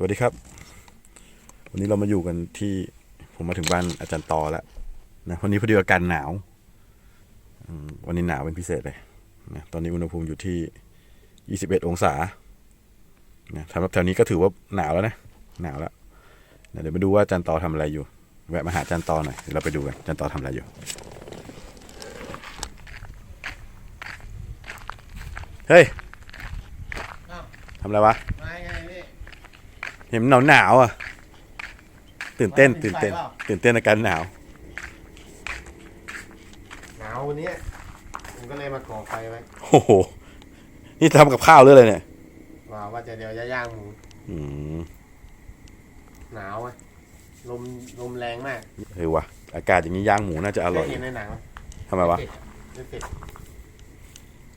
สวัสดีครับ วันนี้เรามาอยู่กันที่ผมมาถึงบ้านอาจารย์ตอแล้วนะวันนี้พอดีอาการหนาวอืมวันนี้หนาวเป็นพิเศษเลยนะตอนนี้อุณหภูมิอยู่ที่ 21 องศานะสำหรับแถวนี้ก็ถือว่าหนาวแล้วนะหนาวแล้วนะเดี๋ยวมาดูว่าอาจารย์ตอทำอะไรอยู่ แวะมาหาอาจารย์ตอหน่อยเดี๋ยวเราไปดูกันอาจารย์ตอทำอะไรอยู่เฮ้ยอ้าวทำอะไรวะมาไงพี่ เห็นหนาวหนาวๆอะ ตื่นเต้นว่าตื่นเต้นใส่เปล่าตื่นเต้นอาการหนาว หนาววันเนี้ยผมก็เลยมาก่อไฟไว้โอ้โห นี่ทำกับข้าวหรืออะไรเนี่ยว่าว่าจะเดี๋ยวจะย่างหมูอืมหนาวอะลมลมแรงมากเฮ้ยวะอากาศอย่างนี้ย่างหมูน่าจะอร่อยเคเห็นในหนังไหมทำไมวะไม่เผ็ด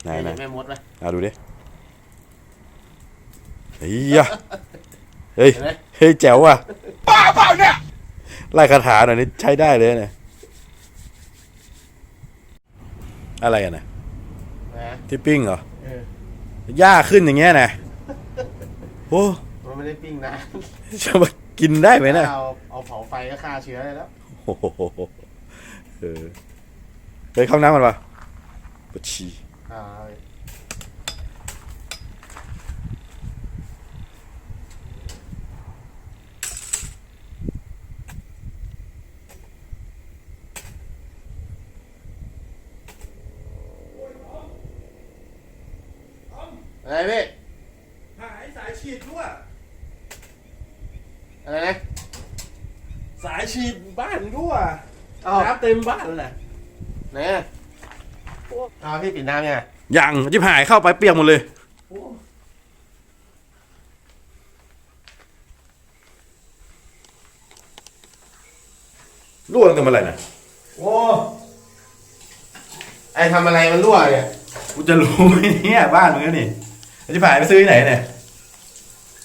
ไหนเคยไหนเห็นแม่มดไหมเอาดูดิเฮ้ยยะ เฮ้ยเห็นไหมเฮ้ยแจ๋วว่ะป้าเปล่าเนี่ย ไล่คาถาหน่อยนี่ใช้ได้เลยเนี่ย อะไรอะนะนะที่ปิ้งเหรอ เออหญ้าขึ้นอย่างเงี้ยนะโอ้มันไม่ได้ปิ้งนะจะมากินได้ไหมนะเอาเอาเผาไฟก็ฆ่าเชื้อได้แล้วโอ้โหเออไปเข้าน้ำมันปะปวดฉี่อ่า อะไรพี่หายสายฉีดรั่วอะไรนะสายฉีดบ้านรั่วเอาน้ำเต็มบ้านเลยนะไหนอะเอาพี่ปิดน้ำยังไงยังจิบหายเข้าไปเปียกหมดเลยรั่วตั้งแต่เมื่อไหร่นะโอ้ไอทำอะไรมันรั่วเนี่ยกูจะรู้ไหมเนี่ยบ้านมึงก็นี่ จิบหายไปซื้อที่ไหนเนี่ย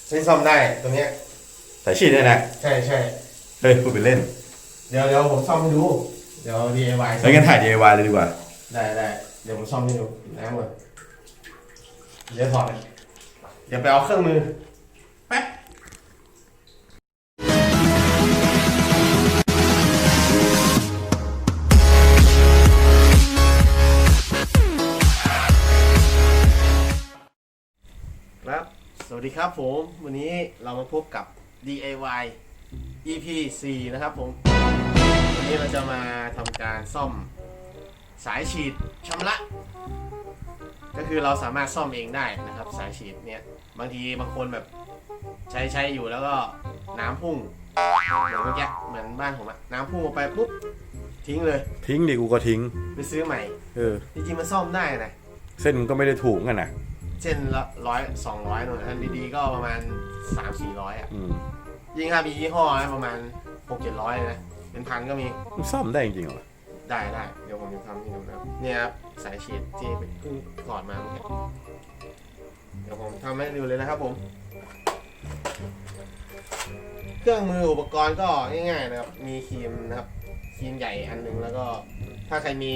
ไม่ซ่อมได้ตรงเนี้ยสายฉีดเนี่ยนะใช่ใช่เฮ้ยพูดไปเล่นเดี๋ยวเดี๋ยวผมซ่อมให้ดู เดี๋ยว DIY แล้วงั้นถ่าย DIY เลยดีกว่า ได้ได้เดี๋ยวผมซ่อมให้ดูปิดน้ำก่อนเดี๋ยวถอดเลยเดี๋ยวไปเอาเครื่องมือ สวัสดีครับผมวันนี้เรามาพบกับ DIY EP 4นะครับผม วันนี้เราจะมาทำการซ่อมสายฉีดชำระ ก็คือเราสามารถซ่อมเองได้นะครับ สายฉีดเนี่ยบางทีบางคนแบบใช้ใช้อยู่แล้วก็น้ำพุ่งเหมือนเมื่อกี้เหมือนบ้านผมอะน้ำพุ่งออกไปปุ๊บทิ้งเลย ทิ้งดิกูก็ทิ้ง ไปซื้อใหม่ เออจริงๆมันซ่อมได้นะเส้นมันก็ไม่ได้ถูกกันนะ เช่นละร้อยสองร้อยหน่อยอันดีๆก็ประมาณสามสี่ร้อยอะอืมยิ่งถ้ามียี่ห้อนะประมาณหกเจ็ดร้อยเลยนะ เป็นพันก็มี มันซ่อมได้จริงๆเหรอได้ได้ เดี๋ยวผมจะทำให้ดูนะครับ เนี่ยครับสายฉีดที่เพิ่งถอดมาเมื่อกี้เดี๋ยวผมทำให้ดูเลยนะครับผม เครื่องมืออุปกรณ์ก็ง่ายๆนะครับ มีครีมนะครับ ครีมใหญ่อันหนึงแล้วก็ ถ้าใครมี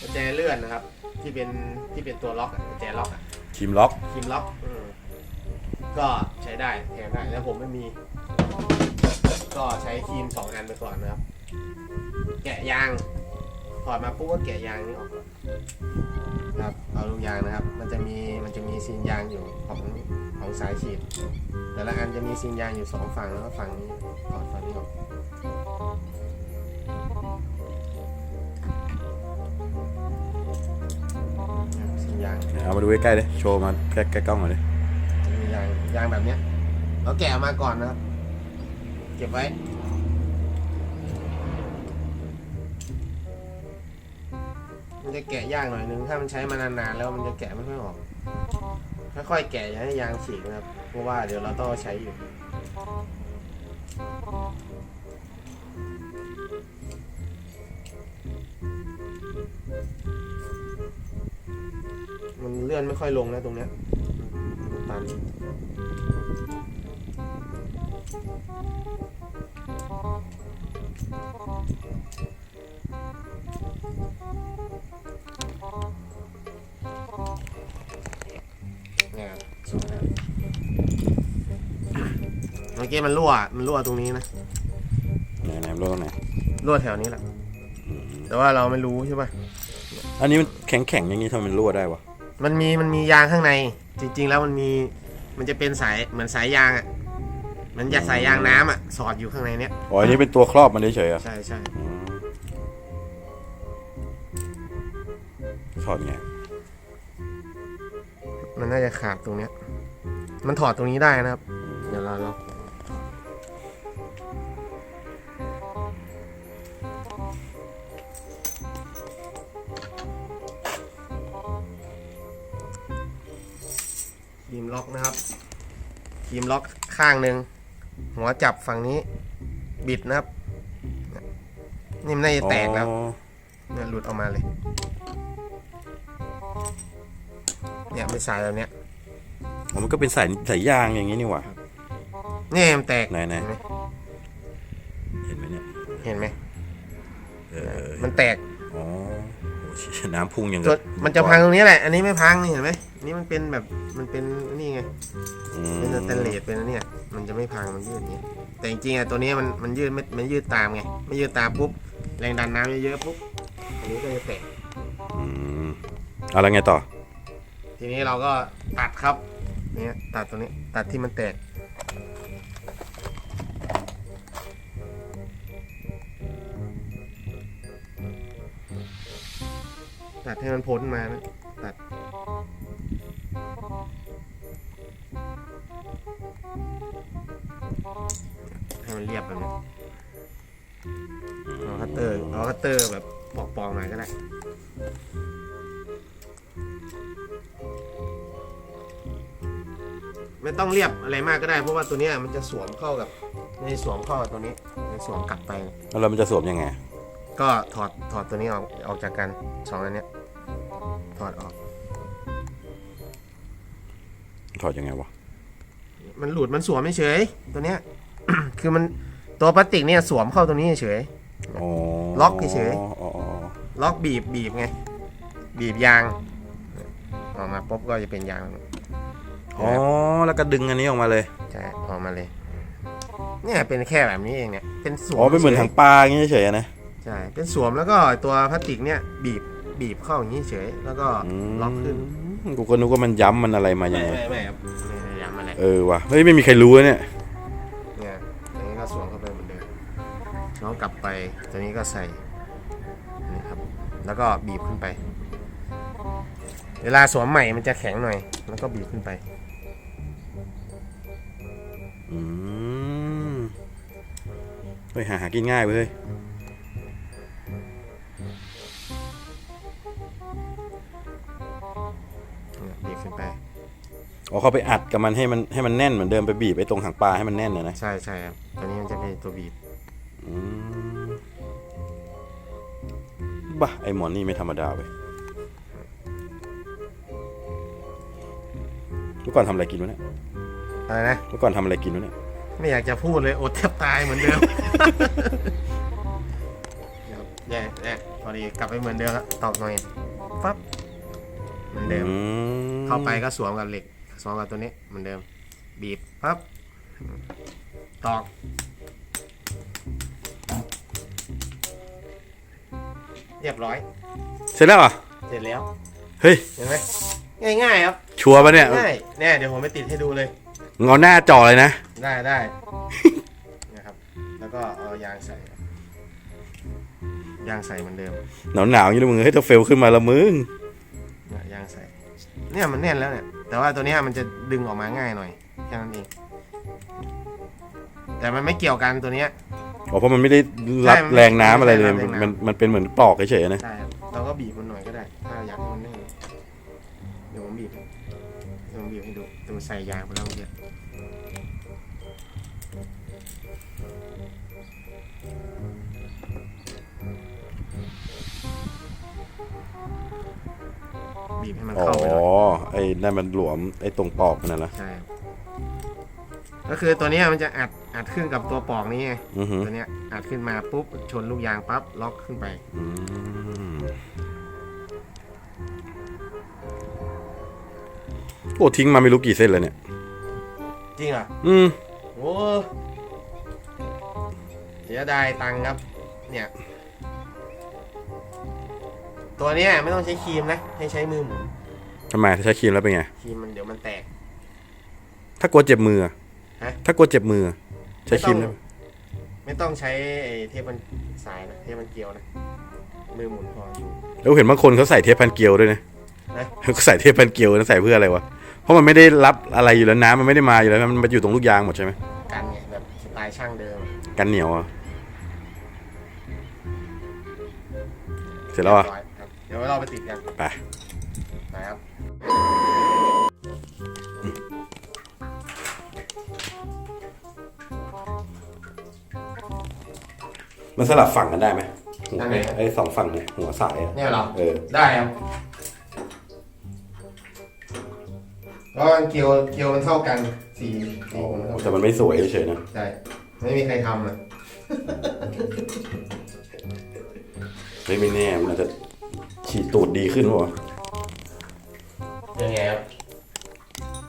กุญแจเลื่อนนะครับ ที่เป็นที่เป็นตัวล็อกอะกุญแจล็อกอะทีมล็อกครีมล็อกอืมก็ใช้ได้แทนได้แล้วผมไม่มี ก็ใช้ครีมสองอันไปก่อนนะครับ แกะยางถอดมาปุ๊บก็แกะยางนี่ออกก่อนครับเอาลูกยางนะครับ มันจะมีมันจะมีซีนยางอยู่ของของสายฉีด แต่ละอันจะมีซีนยางอยู่สองฝั่งแล้วก็ฝั่งนี้ถอดฝั่งนี้ออก เอามาดูใกล้ๆเลยโชว์มาใกล้ๆกล้องหน่อยดิมียางยางแบบเนี้ยเราแกะมาก่อนนะครับ เก็บไว้มันจะแกะยากหน่อยนึงถ้ามันใช้มานานๆแล้วมันจะแกะไม่ค่อยออกค่อยๆแกะอย่าให้ยางฉีกนะครับ เพราะว่าเดี๋ยวเราต้องใช้อยู่ มันเลื่อนไม่ค่อยลงนะตรงเนี้ยมันตันเนี่ยสวยนะกี้มันรั่ว มันรั่วตรงนี้นะ ไหนไหนรู้ตรงไหนรั่วแถวนี้แหละ แต่ว่าเราไม่รู้ใช่ป่ะ อันนี้มันแข็งแข็งๆอย่างนี้ทำไมมันรั่วได้วะ มันมีมันมียางข้างใน จริง ๆ แล้วมันมีมันจะเป็นสายเหมือนสายยางอะมันจะสายยางน้ำอะสอดอยู่ข้างในเนี้ยอ๋ออันนี้เป็นตัวครอบมันเฉยๆเหรอะใช่ใช่ถอดไงมันน่าจะขาดตรงเนี้ย มันถอดตรงนี้ได้นะครับ เดี๋ยวเราเรา ล็อกนะครับครีมล็อกข้างหนึ่งหัวจับฝั่งนี้ บิดนะครับนี่มันน่าจะแตกแล้วอ๋อเนี่ยหลุดออกมาเลย เนี่ยไม่สายแบบเนี้ยอ๋อมันก็เป็นสายสายยางอย่างนี้นี่หว่าเนี่ยมันแตกไหนไหนเห็นไหมเห็นไหมเนี่ยเห็นไหมเออมันแตกอ๋อโอ้ชิ น้ำพุ่งอย่างส่วนมันจะพังตรงนี้แหละ อันนี้ไม่พังนี่เห็นไหมอันนี่มันเป็นแบบมันเป็นนี่ไงอืมเป็นสแตนเลสเป็นอันเนี้ยมันจะไม่พังมันยืดอย่างนี้แต่จริงๆอะตัวนี้มันมันยืดไม่มันยืดตามไงไม่ยืดตามปุ๊บแรงดันน้ำเยอะๆปุ๊บอันนี้ก็จะแตกอืมเอาแล้วไงต่อ ทีนี้เราก็ตัดครับเนี่ยตัดตัวนี้ตัดที่มันแตก ตัดให้มันพ้นมานะตัดให้มันเรียบแบบนี้เอาคัตเตอร์เอาคัตเตอร์แบบปอกๆหน่อยก็ได้ไม่ต้องเรียบอะไรมากก็ได้ เพราะว่าตัวเนี้ยมันจะสวมเข้ากับในสวมเข้ากับตัวนี้ในสวมกลับไป แล้วมันจะสวมยังไง ก็ถอดถอดตัวนี้ออกออกจากกันสองอันเนี้ย ถอดออก ถอดยังไงวะ มันหลุดมันสวมไม่เฉย ตัวเนี้ย คือมันตัวพลาสติกเนี่ยสวมเข้าตรงนี้เฉย อ๋อล็อกเฉย อ๋ออ๋ออ๋อล็อกบีบบีบไง บีบยาง ออกมาปุ๊บก็จะเป็นยางอ๋อ แล้วก็ดึงอันนี้ออกมาเลย ใช่ออกมาเลย เนี่ยเป็นแค่แบบนี้เองเนี่ยเป็นสวมอ๋อ เป็นเหมือนถังปลาอย่างนี้เฉยๆนะ ใช่เป็นสวมแล้วก็ตัวพลาสติกเนี่ยบีบ บีบเข้าอย่างนี้เฉย แล้วก็มล็อกขึ้นกูก็นึกว่ามันย้ำมันอะไรมายังไงไม่ไม่ครับไม่ได้ย้ำอะไรเออว่ะเฮ้ยไม่มีใครรู้นะเนี่ยเนี่ยตัวนี้ก็สวมเข้าไปเหมือนเดิมน้องกลับไปตัวนี้ก็ใส่นี่ครับ แล้วก็บีบขึ้นไป เวลาสวมใหม่มันจะแข็งหน่อย แล้วก็บีบขึ้นไปอืมเฮ้ยหาหากินง่ายเว้ยเนี่ย อ๋อเขาไปอัดกับมันให้มันให้มันแน่นเหมือนเดิมไปบีบไอ้ตรงหางปลาให้มันแน่นนะนะใช่ใช่ครับตัวนี้มันจะเป็นตัวบีบอืมบ้าไอ้หมอนนี่ไม่ธรรมดาเว้ยเมื่อก่อนทำอะไรกินวะเนี่ยอะไรนะเมื่อก่อนทำอะไรกินวะเนี่ยไม่อยากจะพูดเลยอดแทบตายเหมือนเดิมครับเนี่ยเนี่ยพอดีกลับไปเหมือนเดิมแล้วตอกหน่อยปั๊บเหมือนเดิม อืมเข้าไปก็สวมกับเหล็ก สวมกับตัวนี้เหมือนเดิม บีบปั๊บตอก เรียบร้อย เสร็จแล้วเหรอะเสร็จแล้ว เฮ้ย เห็นไหมง่ายๆครับ ชัวร์ปะเนี่ยง่ายเนี่ยเดี๋ยวผมไปติดให้ดูเลย งอหน้าจ่อเลยนะ ได้ได้ นะครับ แล้วก็เอายางใส่ ยางใส่เหมือนเดิมหนาวหนาวๆอย่างนี้เลยมึงเฮ้ยถ้าเฟลขึ้นมาละมึงเนี่ยยางใส่ เนี่ยมันแน่นแล้วเนี่ย แต่ว่าตัวเนี้ยมันจะดึงออกมาง่ายหน่อยแค่นั้นเอง แต่มันไม่เกี่ยวกันตัวเนี้ยอ๋อเพราะมันไม่ได้รับใช่มันไม่แรงน้ำอะไรเลยไม่ได้รับแรงน้ำมันมันเป็นเหมือนปลอกเฉยๆนะใช่ครับเราก็บีบมันหน่อยก็ได้ ถ้าอยากให้มันแน่นเดี๋ยวผมบีบเดี๋ยวผมบีบให้ดูแต่มันใส่ยางไปแล้วเมื่อกี้ บีบให้มันอ๋อเข้าไปหน่อยไอ้นั่นมันหลวมไอ้ตรงปลอกมันน่ะนะใช่ครับก็คือตัวเนี้ยมันจะอัดอัดขึ้นกับตัวปอกนี้ไงอือหือตัวเนี้ยอัดขึ้นมาปุ๊บชนลูกยางปั๊บล็อกขึ้นไป อืมโอ้ทิ้งมาไม่รู้กี่เส้นเลยเนี่ย จริงเหรออืม โอ้เสียดายตังค์ครับ เนี่ย ตัวเนี้ยไม่ต้องใช้ครีมนะ ให้ใช้มือหมุนทำไมถ้าใช้ครีมแล้วเป็นไง ครีมมันเดี๋ยวมันแตก ถ้ากลัวเจ็บมืออะฮะ ถ้ากลัวเจ็บมือใช้ครีมไม่ได้ต้องไหมไม่ต้องใช้ไอ้เทปมันสายนะ เทปมันเกลียวนะ มือหมุนพอแล้วเห็นบางคนเขาใส่เทปพันเกลียวด้วยนะนะ เขาใส่เทปพันเกลียวนะใส่เพื่ออะไรวะ เพราะมันไม่ได้รับอะไรอยู่แล้วน้ำมันไม่ได้มาอยู่แล้วมันมาอยู่ตรงลูกยางหมดใช่ไหมกันไงแบบสไตล์ช่างเดิมกันเหนียวอะเสร็จแล้วอะรียบร้อยครับเดี๋ยวเราไปติดกันไปนะครับมันสลับฝั่งกันได้ไหมหัวได้ไหมครับ ไอ้สองฝั่งเนี่ยหัวสายอะเนี่ยเหรอ เออ ได้ครับก็เกลียวเกลียวมันเท่ากันสี่สี่คนครับแต่มันไม่สวยเฉยๆนะ ใช่ไม่มีใครทำอะไม่ไม่แน่มันอาจจะ ฉีดตูดดีขึ้นวะยังไงครับ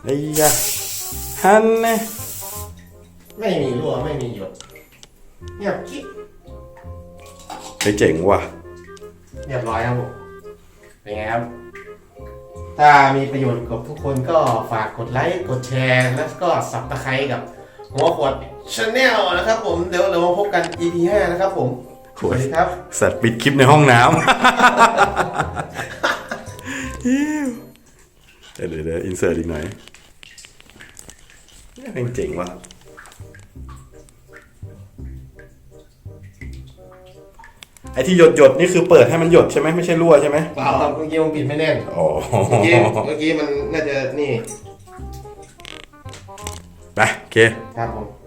ไอ้ยะฮันนะไม่มีรั่วไม่มีหยดเงียบกิ๊บไปเจ๋งว่ะ เรียบร้อยครับผม เป็นไงครับ ถ้ามีประโยชน์กับทุกคนก็ฝากกดไลค์ กดแชร์ แล้วก็สับตะไคร้กับหัวขวดชาแนลนะครับผม เดี๋ยวเรามาพบกัน EP 5 นะครับผม สวัสดีครับ สัตว์ปิดคลิปในห้องน้ำ เดี๋ยวเดี๋ยวเดี๋ยวอินเสิร์ตอีกหน่อยเนี่ยเป็นเจ๋งว่ะไอ้ที่หยดหยดๆนี่คือเปิดให้มันหยดใช่ไหมไม่ใช่รั่วใช่ไหมเปล่าครับเมื่อกี้มันปิดไม่แน่นอ๋อเมื่อกี้เมื่อกี้มันน่าจะนี่ ไปโอเคครับผม